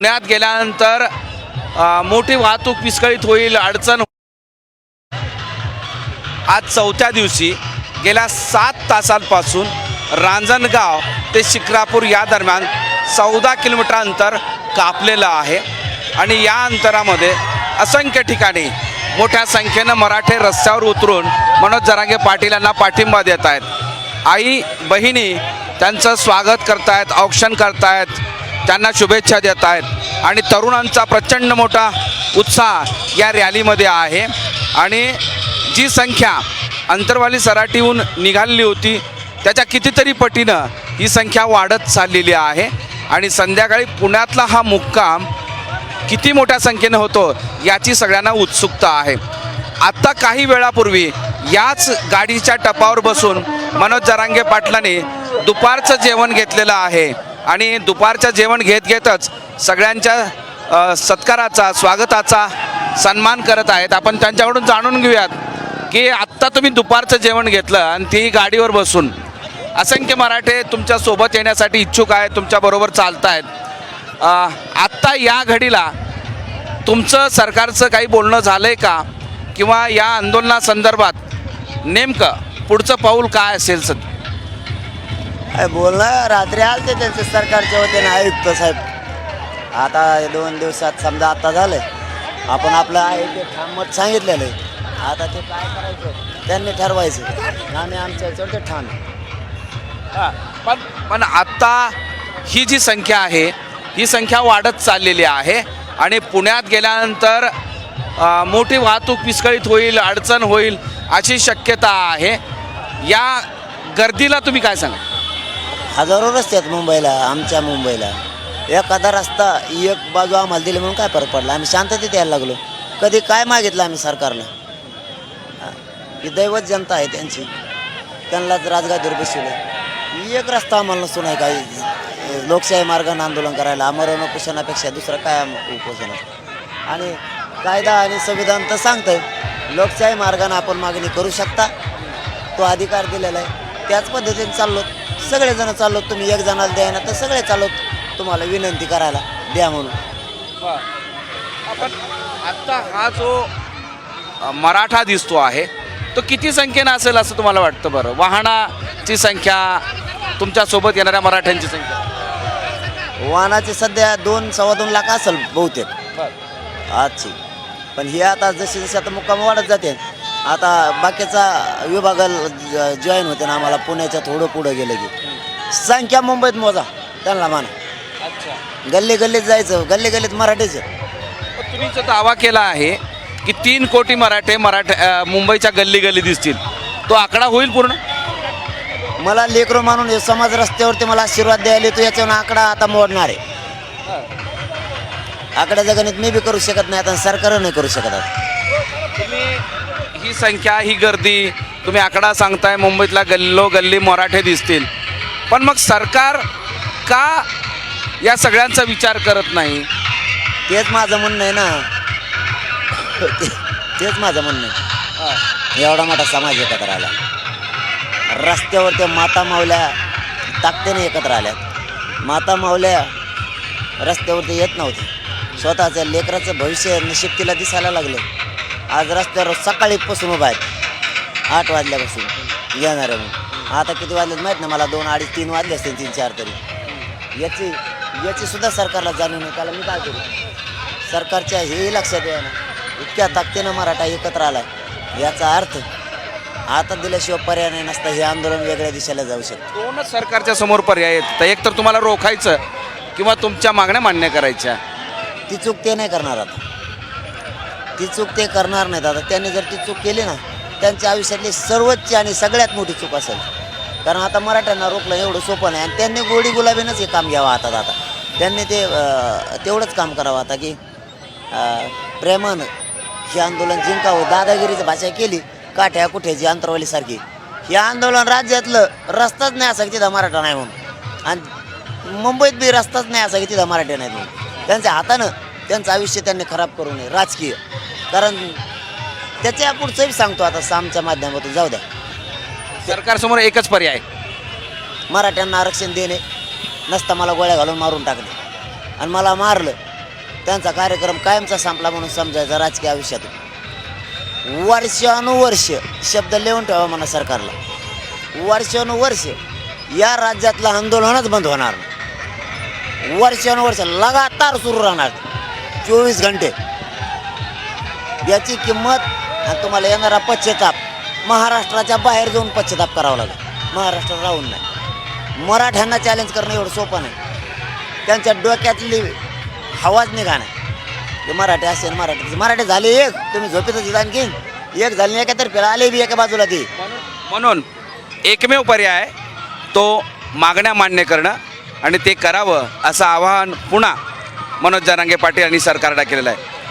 पुण्यात गेल्यानंतर मोठी वाहतूक विस्कळीत होईल अडचण आज चौथ्या दिवशी गेल्या सात तासांपासून रांजणगाव ते शिक्रापूर या दरम्यान चौदा किलोमीटर अंतर कापलेलं आहे. आणि या अंतरामध्ये असंख्य ठिकाणी मोठ्या संख्येनं मराठे रस्त्यावर उतरून मनोज जरांगे पाटील यांना पाठिंबा देत आहेत. आई बहिणी त्यांचं स्वागत करतायत औक्षण करतायत. त्यांना शुभेच्छा देत आहेत. आणि तरुणांचा प्रचंड मोठा उत्साह या रॅलीमध्ये आहे. आणि जी संख्या अंतरवाली सराटीहून निघालेली होती त्याच्या कितीतरी पटीनं ही संख्या वाढत चाललेली आहे. आणि संध्याकाळी पुण्यातला हा मुक्काम किती मोठ्या संख्येनं होतो याची सगळ्यांना उत्सुकता आहे. आत्ता काही वेळापूर्वी याच गाडीच्या टपावर बसून मनोज जरांगे पाटलांनी दुपारचं जेवण घेतलेलं आहे. आणि दुपारचं जेवण घेत घेतच सगळ्यांच्या सत्काराचा स्वागताचा सन्मान करत आहेत. आपण त्यांच्याकडून जाणून घेऊयात की आत्ता तुम्ही दुपारचं जेवण घेतलं आणि ती गाडीवर बसून असंख्य मराठे तुमच्यासोबत येण्यासाठी इच्छुक आहेत तुमच्याबरोबर चालत आहेत आत्ता या घडीला तुमचं सरकारचं काही बोलणं झालं आहे का? किंवा या आंदोलनासंदर्भात नेमकं पुढचं पाऊल काय असेल सध्या? काय बोलणं रात्री आलते त्यांचे होते ना आयुक्त साहेब. आता दोन दिवसात समजा आता झालंय. आपण आपलं आहे ते ठाम मत सांगितलेलं आहे. आता ते काय करायचं? त्यांनी ठरवायचं. आम्ही आमच्या याच्यावर ते ठाम आहे. हा, पण पण आत्ता ही जी संख्या आहे ही संख्या वाढत चाललेली आहे. आणि पुण्यात गेल्यानंतर अ, मोठी वाहतूक विस्कळीत होईल अडचण होईल अशी शक्यता आहे. या गर्दीला तुम्ही काय सांगा? हजारो रस्ते आहेत मुंबईला आमच्या मुंबईला. एखादा रस्ता एक बाजू आम्हाला दिली म्हणून काय फरक पडला? आम्ही शांततेत यायला लागलो. कधी काय मागितलं आम्ही सरकारला ही दैवत जनता आहे त्यांची. त्यांनाच राजगादीवर बसवलं. एक रस्ता आम्हाला नसून आहे काही लोकशाही मार्गाने आंदोलन करायला. आमरण उपोषणापेक्षा दुसरं काय उपोषण आणि कायदा आणि संविधान तर सांगतं लोकशाही मार्गाने आपण मागणी करू शकता. तो अधिकार दिलेला आहे. त्याच पद्धतीने चाललो सगळेजण चाललो तुम्ही एक जणाला द्या ना तर सगळे चाललो तुम्हाला विनंती करायला द्या म्हणून. आपण आत्ता हा जो अ, मराठा दिसतो आहे तो किती संख्येनं असेल असं तुम्हाला वाटतं बरं? वाहनाची संख्या तुमच्यासोबत येणाऱ्या मराठ्यांची संख्या? वाहनाचे सध्या दोन सव्वा दोन लाख असेल बहुतेक. आजची. पण ही आता जशी जशी आता मुक्काम वाढत जाते आता बाकीचा विभागाला जॉईन होते ना आम्हाला पुण्याच्या थोडं पुढं गेलं की. संख्या मुंबईत मोजा त्यांना माना. अच्छा. गल्ली गल्लीत जायचं गल्ली गल्लीत मराठीचं पण तुम्ही जो दावा केला आहे की तीन कोटी मराठे मराठे मुंबईच्या गल्ली गल्ली दिसतील. तो आकडा होईल पूर्ण? मला लेकरो मानून समाज रस्त्यावरती मला आशीर्वाद द्यायला येतो याच्यावर आकडा आता मोडणार आहे. आकड्याचं गणित मी बी करू शकत नाही आता सरकार नाही करू शकत तुम्ही ही संख्या ही गर्दी तुम्ही आकडा सांगताय मुंबईतला गल्लो गल्ली मराठे दिसतील. पण मग सरकार का या सगळ्यांचा विचार करत नाही? तेच माझं म्हणणं आहे ना. तेच माझं म्हणणं आहे. एवढा मोठा समाज एकत्र आला. रस्त्यावर त्या माता मावल्या ताकदीने एकत्र आल्यात माता मावल्या रस्त्यावरती येत नव्हते. स्वतःचं लेकराचं भविष्य नशीब तिला दिसायला लागलं. आज रस्त्यावर सकाळीपासून उभा आहेत. आठ वाजल्यापासून येणार म्हणून. आता किती वाजलेत माहीत ना मला? दोन अडीच तीन वाजले असतील तीन चार तरी. याची याची सुद्धा सरकारला जाणीव नाही. त्याला मी काय करू? सरकारच्या हेही लक्षात ना इतक्या ताकदीनं मराठा एकत्र आला याचा अर्थ आता दिल्याशिवाय पर्याय नाही नसता हे आंदोलन वेगळ्या दिशेला जाऊ शकतं. दोनच सरकारच्या समोर पर्याय आहेत तर एक तर तुम्हाला रोखायचं किंवा तुमच्या मागण्या मान्य करायच्या. ती चूक ते नाही करणार आता. ती चूक ते करणार नाहीत. आता त्यांनी जर ती चूक केली ना त्यांच्या आयुष्यातली सर्वोच्च आणि सगळ्यात मोठी चूक असेल. कारण आता मराठ्यांना रोखलं एवढं सोपं नाही. आणि त्यांनी गोडी गुलाबीनंच हे काम घ्यावं हातात आता. त्यांनी ते तेवढंच काम करावं आता की प्रेमानं हे आंदोलन जिंकावं. दादागिरीची भाषा केली काठ्या कुठ्याची अंतरवालीसारखी. हे आंदोलन राज्यातलं रस्ताच नाही असा की तिथं मराठा नाही म्हणून. आणि मुंबईत बी रस्ताच नाही असा की तिथं मराठी नाही म्हणून. त्यांच्या हातानं त्यांचं आयुष्य त्यांनी खराब करू नये. राजकीय. कारण त्याच्या पुढचंही सांगतो आता सामच्या माध्यमातून जाऊ द्या. सरकारसमोर एकच पर्याय. मराठ्यांना आरक्षण देणे नसता मला गोळ्या घालून मारून टाकले आणि मला मारलं त्यांचा कार्यक्रम कायमचा संपला म्हणून समजायचा राजकीय आयुष्यात वर्षानुवर्ष शब्द लिहून ठेवा म्हणा सरकारला. वर्षानुवर्ष या राज्यातलं आंदोलनच बंद होणार नाही. वर्षानुवर्ष लगातार सुरू राहणार. चोवीस घंटे याची किंमत आणि तुम्हाला येणारा पश्चाताप. महाराष्ट्राच्या बाहेर जाऊन पश्चाताप करावा लागेल. महाराष्ट्रात राहून नाही. मराठ्यांना चॅलेंज करणं एवढं सोपं नाही. त्यांच्या डोक्यातली हवाच निघा नाही ते मराठी असेल मराठी मराठी झाले एक. तुम्ही झोपेतच आणखी एक झाली एका तर आले बी एका बाजूला ती. म्हणून एकमेव पर्याय तो मागण्या मान्य करणं आणि ते करावं असं आवाहन पुन्हा मनोज जरांगे पाटील यांनी सरकारला केलेलं आहे.